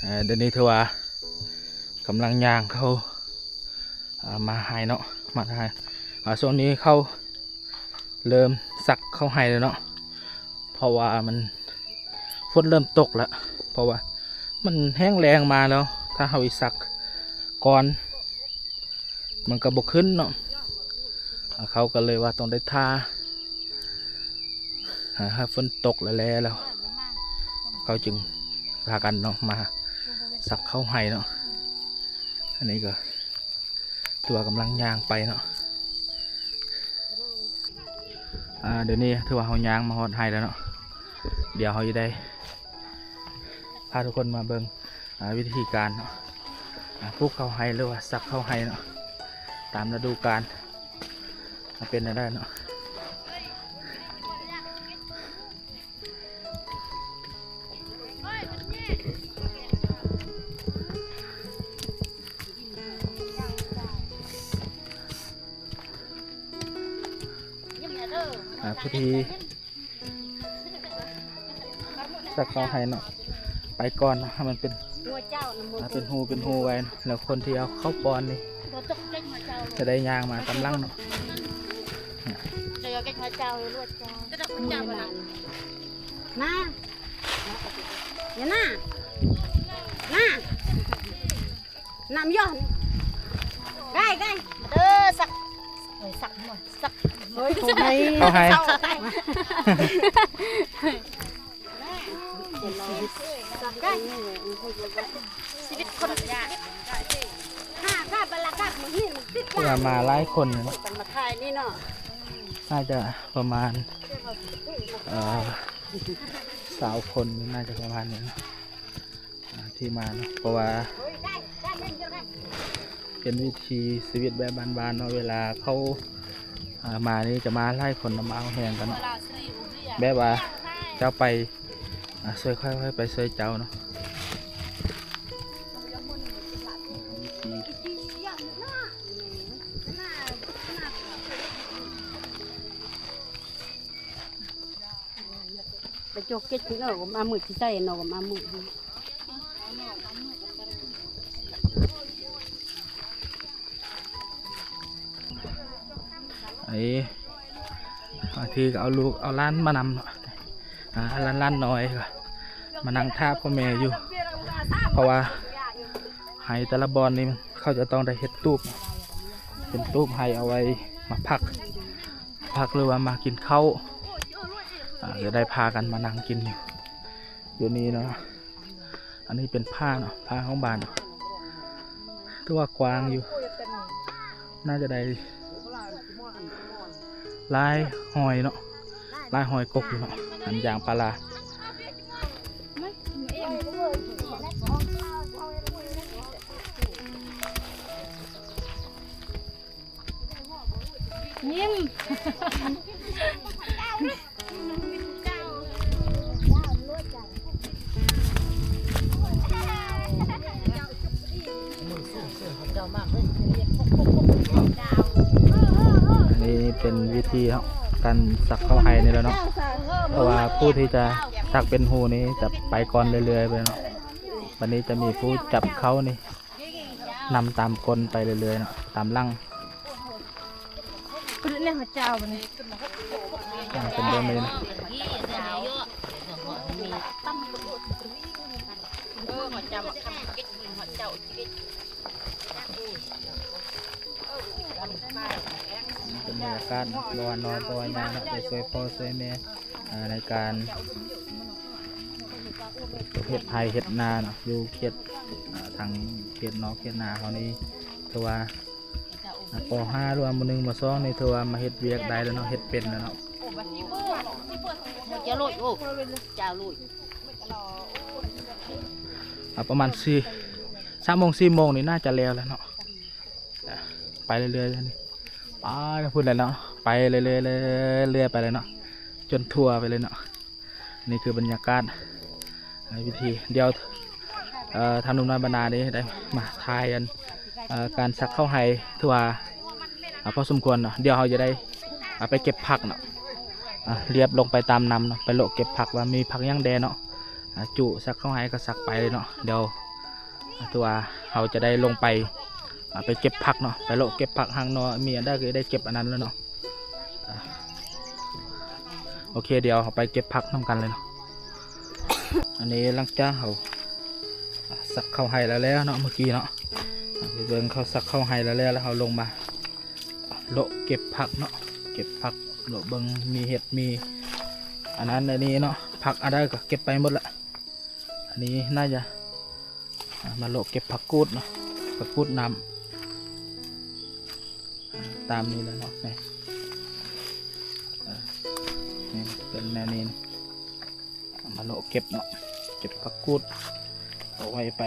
เดี๋ยวนี้เธอว่ากำลังยางเขาามาให้เนาะมาให้อ่าช่วงนี้เขาเริ่มสักเข้าให้แล้วเนาะเพราะว่ามันฝนเริ่มตกแล้วเพราะว่ามันแห้งแรงมาแล้ว ถ้าเขาอีสักก่อน มันก็บกขึ้นเนาะเขาก็เลยว่าต้องได้ทาอ่าฝนตกแล้วแล้ว เขาจึงพากันเนาะมา สักเข้าให้เนาะ อันนี้ก็ตัวกำลังยางไปเนาะ อ่าเดี๋ยวนี้ถือว่าเขายางมาฮอดให้แล้วเนาะ เดี๋ยวเขาจะได้พาทุกคนมาเบิงอ่าวิธีการเนาะปลูกเข้าให้หรือว่าสักเข้าให้เนาะ ตามฤดูกาลมาเป็นอะไรเนาะ อ่าพิธีสักเข้าให้เนาะไปก่อนเนาะให้มันเป็นงัวเจ้าน้ำมืออ่าเป็นหูเป็นหูไว้เนาะแล้วคนที่เอาเข้าปอนนี่ตัวตกเล็กหัวเจ้าจะได้ย่างมากำลังเนาะเจอเล็กหัวเจ้าลวดเจ้าก็ต้องหัวเจ้ามามาอย่าหน้าหน้าน้ำย้อนใกล้ใกล้เด้อสักเฮ้ยสักหน่อยสัก เฮ้ยเข้าให้สักใกล้ชีวิตคนยากห้าข้าบลาข้ามันนี่มันติดเพื่อมาหลายคนเนาะมันมาถ่ายนี่เนาะน่าจะประมาณเอ่อสาวคนน่าจะประมาณนี้เนาะอ่าที่มาเนาะเพราะว่าเฮ้ยได้ได้เล่นเยอะได้เป็นวิธีชีวิตแบบบ้านๆเนาะเวลาเขาอ่า มานี่จะมาไล่คนน้ำเอาแหงกัน แบบว่าเจ้าไปอ่าช่วยค่อยๆไปช่วยเจ้าเนาะไปจกเก็ตเนาะมามือที่ใส่เนาะมามือ อันนี้บางทีก็เอาลูกเอาล้านมานำเนาะอ่าล้านล้านน้อยก็มานั่งท่าพ่อแม่อยู่ เพราะว่าไห้แต่ละบอลนี่เขาจะต้องได้เฮ็ดตูบเป็นตูบไห้เอาไว้มาพัก พักหรือว่ามากินข้าวอ่าจะได้พากันมานั่งกินอยู่อยู่นี่เนาะอันนี้เป็นผ้าเนาะผ้าของบ้านเนาะถือว่ากวางอยู่ น่าจะได้ ลายหอยเนาะลายหอยกบอยู่เนาะอันยางปลาร้ายิ้มอันนี้ เป็นวิธีเนาะการสักเข้าไห้นี่แหล้วเนาะเพราะว่าผู้ที่จะสักเป็นหูนี้จะไปก่อนเรื่อยๆไปเนาะวันนี้จะมีผู้จับเขานี่นำตามกลไปเรื่อยๆเนาะตามลั่งคุณเนี่ยมาเจ้าวันนี้อ่าเป็นเรื่องเลยนะเออากากิ๊กเป็นบรรยากาศรอนนอนปอยนเนาะไปช่วยพ่อช่วยแม่ในการเฮ็ดไผ่เฮ็ดนาเนาะอยู่เขตอ่าทางเขตนอกเขตนาเขานี่ถือว่าอ่าปห้ารวมมือหนึ่งมสองในี่ถือว่ามาเฮ็ดเวียกได้แล้วเนาะเฮ็ดเป็นแล้วเนาะจ้าลุยโอ้จ้าลุยประมาณสี่สามโมงสี่โมงนี่น่าจะแล้วแล้วเนาะอะไปเรื่อยๆแล้วนี่ ปพูดเลยเนาะไปเรื่อยๆเรื่อยๆไปเลยเนาะจนทั่วไปเลยเนาะนี่คือบรรยากาศในวิธีเดียวทำนุ่มน้อยบรรณานี้ได้มาทายกันการสักเข้าไฮทัวร์อ่าพอสมควรเนาะเดี๋ยวเราจะได้อ่าไปเก็บผักเนาะเรียบลงไปตามนำเนาะไปโลกเก็บผักว่ามีผักย่างแดงเนาะอ่าจุสักเข้าให้ก็สักไปเลยเนาะเดี๋ยวตัวเราจะได้ลงไป ไปเก็บผักเนาะไปโลเก็บผักหางนาะมีอันได้ก็ได้เก็บอันนั้นแล้วเนาะโอเคเดี๋ยวเราไปเก็บผักน้ำกันเลยเนาะอันนี้ลังจ้าเขาสักเข้าให้แล้วแล้วเนาะเมื่อกี้เนาะไปเบิ่งเขาสักเข้าให้แล้วแล้วแล้วเขาลงมาโลเก็บผักเนาะเก็บผักโลเบิ่งมีเห็ดมี อันนั้นอันนี้เนาะผักอะไรก็เก็บไปหมดละอันนี้น่าจะมาโลเก็บผักกูดเนาะผักกูดนำอ่า ตามนี้แล้วเนาะนี่นี่เป็นแนวนี้นะมาโลเก็บเนาะเก็บผักกูดเอาไว้ไป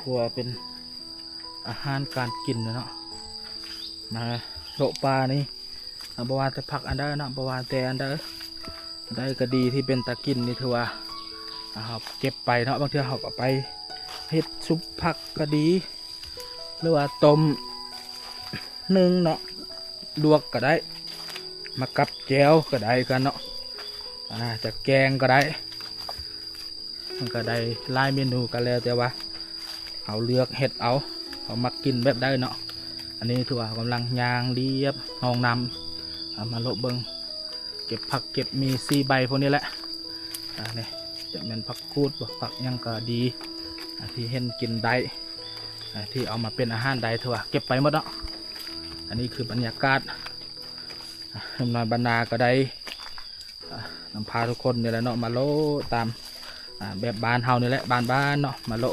ครัวเป็นอาหารการกินนะเนาะมาโลปลานี่อ่าบวาแต่ผักอันใดเนะบวาแต่อันใดอันใดก็ดีที่เป็นตะกินนี่ถือว่าอ่าเราเก็บไปเนาะบางทีเราก็ไปเฮ็ดซุปผักก็ดี หรือว่าต้ม นึ่งเนาะลวกก็ได้ มากับแจวก็ได้กันเนาะอ่าจะแกงก็ได้ มันก็ได้ลายเมนูกันแล้วแต่ว่าเอาเลือกเห็ดเอาเอามากินแบบได้เนาะอันนี้ถือว่ากำลังยางเรียบห้องน้ำเอามาโลเบิงเก็บผักเก็บมีซีใบพวกนี้แหละอ่าเนี่ยจะเป็นผักกูดผักยังก็ดีที่เห็นกินได้ที่เอามาเป็นอาหารได้เถอว่าเก็บไปหมดเนาะ อันนี้คือบรรยากาศอ่ามาบรรณาก็ได้นำพาทุกคนนี่แหละเนาะมาโลตามแบบบ้านเฮานี่แหละบ้านบ้านเนาะมาโล่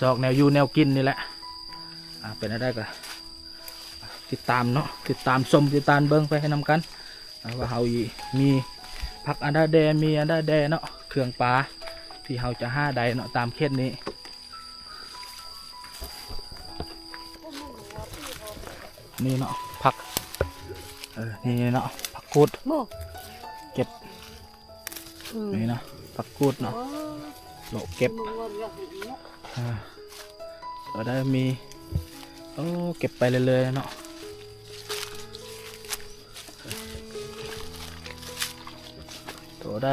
ซอกแนวยูแนวกินนี่แหละเป็นอะไรก็ติดตามเนาะติดตามชมติดตามเบิ้งไปให้นำกันว่าเฮามีผักอันดาแดมีอันดาแดเนาะเครื่องปลาที่เฮาจะห้าใดเนาะตามเคสนี้ นี่เนาะผักเออนี่เนาะผักกูดโม่เก็บอืมนี่เนาะผักกูดเนาะโอ้โหลเก็บมึงวนเรื่องนี้เนาะอ่าก็ได้มีโอ้เก็บไปเรื่อยๆเนาะตัวได้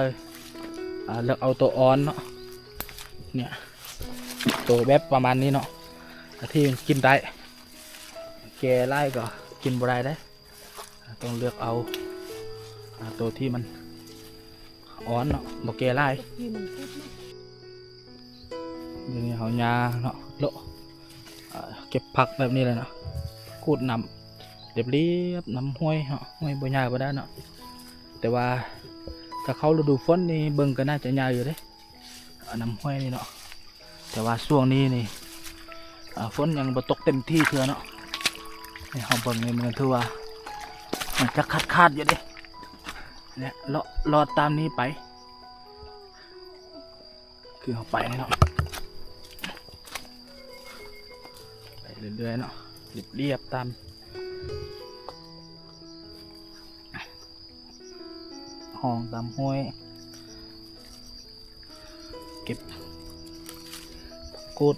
อ่าเลือกเอาตัวอ่อนเนาะเนี่ยตัวแบบประมาณนี้เนาะที่มันกินได้ แกไล่ก็กินบ่ได้ได้ ต้องเลือกเอาตัวที่มันอ่อนเนาะบ่แกไล่ที่มันพูดเดี๋ยวนี้เขายาเนาะโลเก็บผักแบบนี้เลยเนาะกูดนำเรียบเรียบน้ำห้วยเนาะห้วยบ่ยากบ่ได้เนาะแต่ว่าถ้าเขาฤดูฝนนี่เบิ่งก็น่าจะยาอยู่เด้เอาน้ำห้วยนี่เนาะแต่ว่าช่วงนี้นี่ฝนยังบ่ตกเต็มที่เทื่อเนาะ นี่เขาเบิ่งนี่มันถือว่า มันจะขาดขาดอยู่ด้เนี่ยเลาะลอดตามนี้ไป คือเขาไปเนาะไปเรื่อยๆเนาะเรียบเรียบๆตามห้องตามห้วย เก็บกูด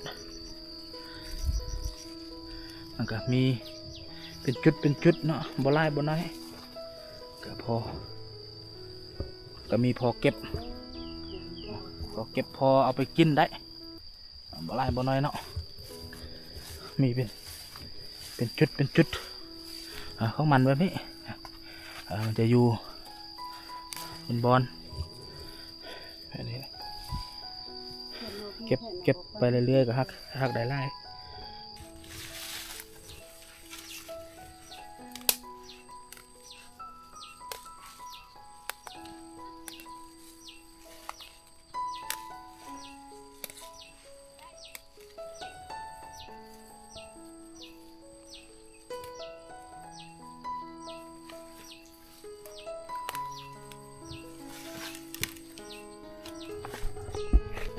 มันก็มี เป็นจุดเป็นจุดเนาะบ่ไล่บ่น้อยก็พอ ก็มีพอเก็บพอเก็บพอเอาไปกินได้บ่ไล่บ่น้อยเนาะมีเป็นเป็นจุดเป็นจุดอ่าของมันแบบนี้อ่ามันจะอยู่เป็นบอลแบบนี้เก็บเก็บไปเรื่อยๆก็ฮักฮักได้ไล่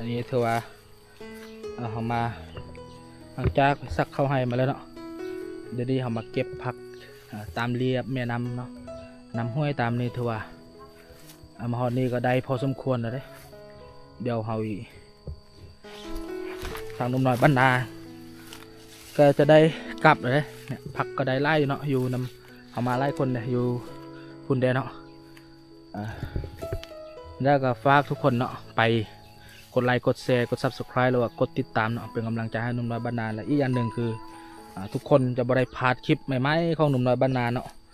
อันนี้ถือว่าเอาเขามาหลังจากสักเข้าให้มาแล้วเนาะเดี๋ยวนี้เขามาเก็บผักตามเรียบแม่น้ำเนาะน้ำห้วยตามนี้ถือว่าเอามาหอดนี้ก็ได้พอสมควรแล้วเด้เดี๋ยวเขาอีกทางนุ่มน้อยบ้านนาก็จะได้กลับเลยเนี่ยผักก็ได้ไล่เนาะอยู่นำเอามาไล่คนเนี่ยอยู่พุ่นเดนเนาะอ่าแล้วก็ฝากทุกคนเนาะไป กดไลค์กดแชร์กด subscribe หรือว่ากดติดตามเนาะเป็นกำลังใจให้หนุ่มน้อยบ้านนาและอีกอย่างหนึ่งคืออทุกคนจะบ่ได้พาดคลิปใหม่ๆของหนุ่มน้อยบ้านนาเนาะ